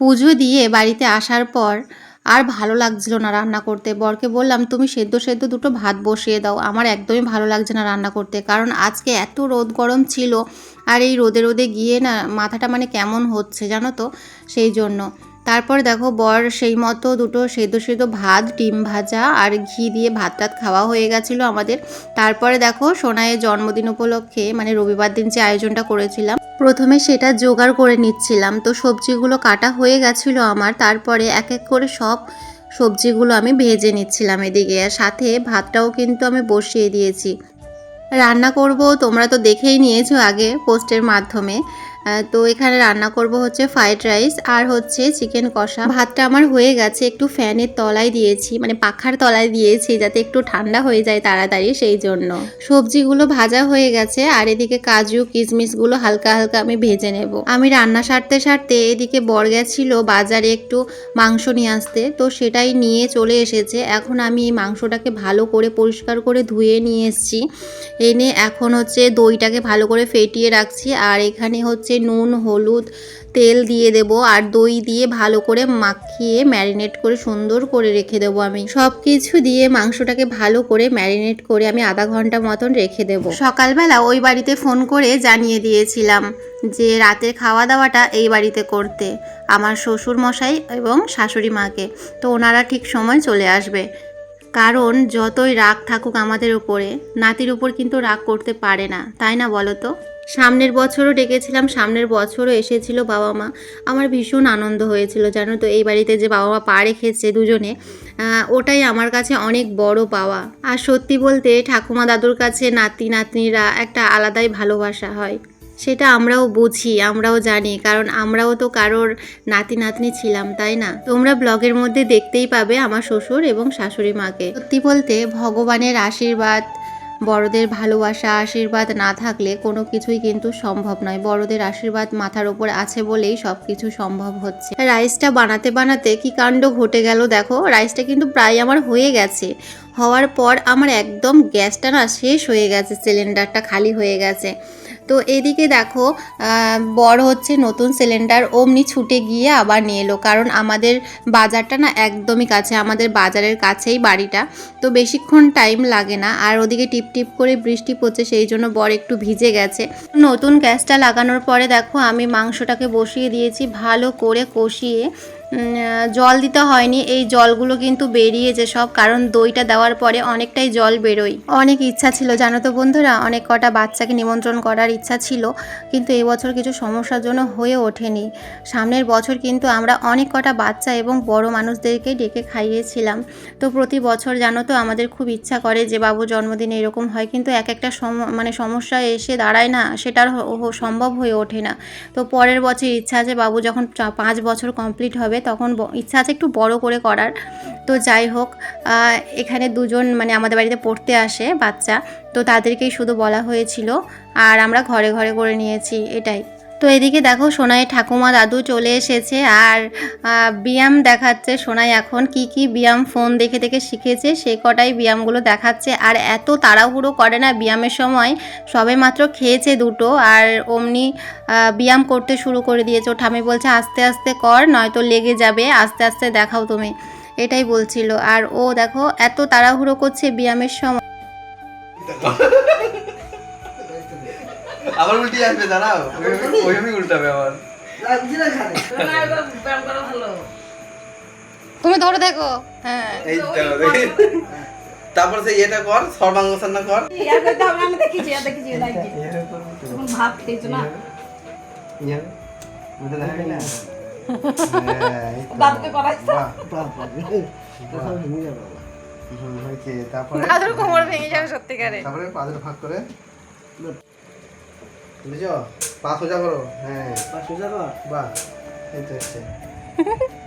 পুজো দিয়ে বাড়িতে আসার পর আর ভালো লাগছিল না রান্না করতে। বরকে বললাম, তুমি সেদ্ধ সেদ্ধ দুটো ভাত বসিয়ে দাও। আমার একদমই ভালো লাগছে না রান্না করতে। কারণ আজকে এত রোদ গরম ছিল আর এই রোদে রোদে গিয়ে না মাথাটা মানে কেমন হচ্ছে জানো তো? সেই জন্য। তারপর দেখো, বর সেই মতো দুটো সেদ্ধ সেদ্ধ ভাত, ডিম ভাজা আর ঘি দিয়ে ভাত টাত খাওয়া হয়ে গেছিল আমাদের। তারপরে দেখো সোনাইয়ের জন্মদিন উপলক্ষে মানে রবিবার দিন যে আয়োজনটা করেছিলাম প্রথমে সেটা জোগাড় করে নিচ্ছিলাম। তো সবজিগুলো কাটা হয়ে গেছিল আমার, তারপরে এক এক করে সব সবজিগুলো আমি ভেজে নিচ্ছিলাম এদিকে। আর সাথে ভাতটাও কিন্তু আমি বসিয়ে দিয়েছি। রান্না করব, তোমরা তো দেখেই নিয়েছো আগে পোস্টের মাধ্যমে। তো এখানে রান্না করব হচ্ছে ফ্রাইড রাইস আর হচ্ছে চিকেন কষা। ভাতটা আমার হয়ে গেছে, একটু ফ্যানের তলায় দিয়েছি মানে পাখার তলায় দিয়েছি যাতে একটু ঠান্ডা হয়ে যায় তাড়াতাড়ি সেই জন্য। সবজিগুলো ভাজা হয়ে গেছে আর এদিকে কাজু কিশমিশগুলো হালকা হালকা আমি ভেজে নেব। আমি রান্না সারতে সারতে এদিকে বর গেছিল বাজারে একটু মাংস নিয়ে আসতে, তো সেটাই নিয়ে চলে এসেছে। এখন আমি এই মাংসটাকে ভালো করে পরিষ্কার করে ধুয়ে নিয়ে এসেছি। এনে এখন হচ্ছে দইটাকে ভালো করে ফেটিয়ে রাখছি আর এখানে হচ্ছে নুন, হলুদ, তেল দিয়ে দেব আর দই দিয়ে ভালো করে মাখিয়ে ম্যারিনেট করে সুন্দর করে রেখে দেবো আমি। সব কিছু দিয়ে মাংসটাকে ভালো করে ম্যারিনেট করে আমি আধা ঘণ্টা মতন রেখে দেব। সকালবেলা ওই বাড়িতে ফোন করে জানিয়ে দিয়েছিলাম যে রাতের খাওয়া দাওয়াটা এই বাড়িতে করতে, আমার শ্বশুর মশাই এবং শাশুড়ি মাকে। তো ওনারা ঠিক সময় চলে আসবে। কারণ যতই রাগ থাকুক আমাদের উপরে, নাতির উপর কিন্তু রাগ করতে পারে না, তাই না বলো তো? সামনের বছরও ডেকেছিলাম, সামনের বছরও এসেছিল বাবা মা। আমার ভীষণ আনন্দ হয়েছিল, জানো তো, এই বাড়িতে যে বাবা মা পা রেখেছে দুজনে ওটাই আমার কাছে অনেক বড় পাওয়া। আর সত্যি বলতে, ঠাকুমা দাদুর কাছে নাতি, নাতনিরা একটা আলাদাই ভালোবাসা হয়। সেটা আমরাও বুঝি, আমরাও জানি, কারণ আমরাও তো কারোর নাতি, নাতনি ছিলাম, তাই না? তোমরা ব্লগের মধ্যে দেখতেই পাবে আমার শ্বশুর এবং শাশুড়ি মাকে। সত্যি বলতে, ভগবানের আশীর্বাদ বড়দের ভালোবাসা, আশীর্বাদ না থাকলে কোনো কিছুই কিন্তু সম্ভব নয়। বড়দের আশীর্বাদ মাথার ওপর আছে বলেই সব কিছু সম্ভব হচ্ছে। রাইসটা বানাতে বানাতে কি কাণ্ড ঘটে গেল দেখো? রাইসটা কিন্তু প্রায় আমার হয়ে গেছে। হওয়ার পর আমার একদম গ্যাসটা না শেষ হয়ে গেছে সিলিন্ডারটা খালি হয়ে গেছে। তো এদিকে দেখো বড় হচ্ছে নতুন সিলিন্ডার অমনি ছুটে গিয়ে আবার নিয়ে এলো। কারণ আমাদের বাজারটা না একদমই কাছে, আমাদের বাজারের কাছেই বাড়িটা। তো বেশিক্ষণ টাইম লাগে না, আর ওদিকে টিপ টিপ করে বৃষ্টি পড়ছে, সেই জন্য বর একটু ভিজে গেছে। নতুন গ্যাসটা লাগানোর পরে দেখো, আমি মাংসটাকে বসিয়ে দিয়েছি, ভালো করে কষিয়ে জল দিতে হয়নি। এই জলগুলো কিন্তু বেরিয়েছে সব, কারণ দইটা দেওয়ার পরে অনেকটাই জল বেরোয়। অনেক ইচ্ছা ছিল, জানো তো বন্ধুরা? অনেক কটা বাচ্চাকে নিমন্ত্রণ করার ইচ্ছা ছিল, কিন্তু এবছর কিছু সমস্যার জন্য হয়ে ওঠেনি। সামনের বছর কিন্তু আমরা অনেক কটা বাচ্চা এবং বড় মানুষদেরকে ডেকে খাইয়েছিলাম। তো প্রতি বছর, জানো তো, আমাদের খুব ইচ্ছা করে যে বাবু জন্মদিন এরকম হয়, কিন্তু এক একটা মানে সমস্যা এসে দাঁড়ায় না, সেটার সম্ভব হয়ে ওঠে না। তো পরের বছর ইচ্ছা আছে, বাবু যখন পাঁচ বছর কমপ্লিট হবে তখন ইচ্ছা আছে একটু বড় করে করার। তো যাই হোক এখানে দুজন মানে আমাদের বাড়িতে পড়তে আসে বাচ্চা। তো তাদেরকেই শুধু বলা হয়েছিল। আর আমরা ঘরে ঘরে করে নিয়েছি, এটাই। তো এদিকে দেখো সোনাই ঠাকুমা দাদু চলে এসেছে আর ব্যায়াম দেখাচ্ছে। সোনাই এখন কি কি ব্যায়াম ফোন দেখে দেখে শিখেছে, সে কটাই ব্যায়ামগুলো দেখাচ্ছে। আর এত তাড়াহুড়ো করে না ব্যায়ামের সময়, সবে মাত্র খেয়েছে দুটো আর অমনি ব্যায়াম করতে শুরু করে দিয়েছে। ও ঠামি বলছে, আস্তে আস্তে কর, নয়তো লেগে যাবে। আস্তে আস্তে দেখাও তুমি। এটাই বলছিল। আর ও দেখো, এত তাড়াহুড়ো করছে ব্যায়ামের সময়। আবার উল্টে আসবে দাঁড়াও। ওইভাবেই উল্টাবে আবার। তুমি ধরে দেখো। হ্যাঁ। এই তারপর সেই এটা কর সর্বাঙ্গসন্না কর। আমি দেখেছি দেখেছি তখন ভাত খেয়েছো না? দাদুকে তারপরে? দাদুর কোমর ভেঙে যাবে সত্যিকারে। তারপরে পাঁচটা ভাগ করে? বুঝছ? পা সোজা করো। হ্যাঁ। বাহ এই তো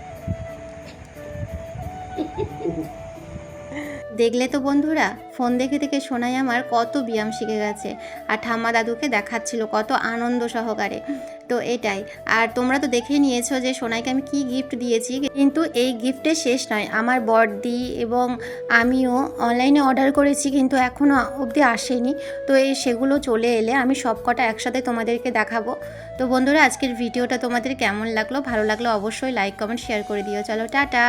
দেখলে তো বন্ধুরা, ফোন দেখে দেখে সোনাই আমার কত ব্যায়াম শিখে গেছে। আর ঠাম্মা দাদুকে দেখাচ্ছিল কত আনন্দ সহকারে। তো এটাই। আর তোমরা তো দেখে নিয়েছো যে সোনাইকে আমি কি গিফট দিয়েছি। কিন্তু এই গিফটের শেষ নয়। আমার বড়দি এবং আমিও অনলাইনে অর্ডার করেছি, কিন্তু এখনও অবধি আসেনি। তো এই সেগুলো চলে এলে আমি সব কটা একসাথে তোমাদেরকে দেখাবো। তো বন্ধুরা, আজকের ভিডিওটা তোমাদের কেমন লাগল? ভালো লাগল অবশ্যই লাইক কমেন্ট শেয়ার করে দিও। চলো, টাটা!